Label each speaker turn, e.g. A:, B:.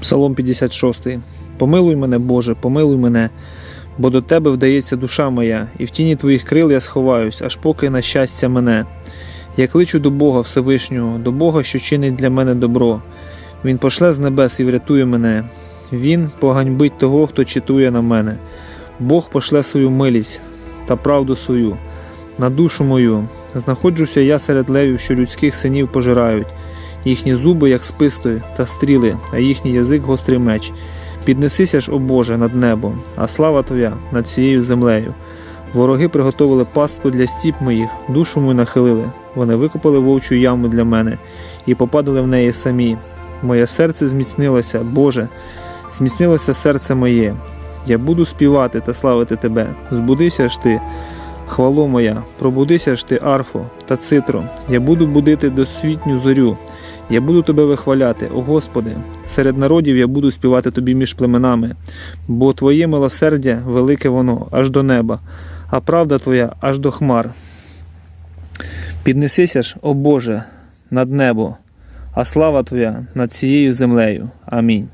A: Псалом 56. Помилуй мене, Боже, помилуй мене, бо до Тебе вдається душа моя, і в тіні Твоїх крил я сховаюсь, аж поки на щастя мене. Я кличу до Бога Всевишнього, до Бога, що чинить для мене добро. Він пошле з небес і врятує мене. Він поганьбить того, хто читує на мене. Бог пошле свою милість та правду свою на душу мою. Знаходжуся я серед левів, що людських синів пожирають. Їхні зуби, як списти та стріли, а їхній язик гострий меч. Піднесися ж, о Боже, над небом, а слава Твоя над цією землею. Вороги приготовили пастку для стіп моїх, душу мою нахилили. Вони викопали вовчу яму для мене і попадали в неї самі. Моє серце зміцнилося, Боже, зміцнилося серце моє. Я буду співати та славити Тебе. Збудися ж ти, хвало моя, пробудися ж ти, арфо та цитро. Я буду будити досвітню зорю. Я буду тебе вихваляти, о Господи, серед народів я буду співати тобі між племенами, бо Твоє милосердя велике воно аж до неба, а правда Твоя аж до хмар. Піднесися ж, о Боже, над небо, а слава Твоя над цією землею. Амінь.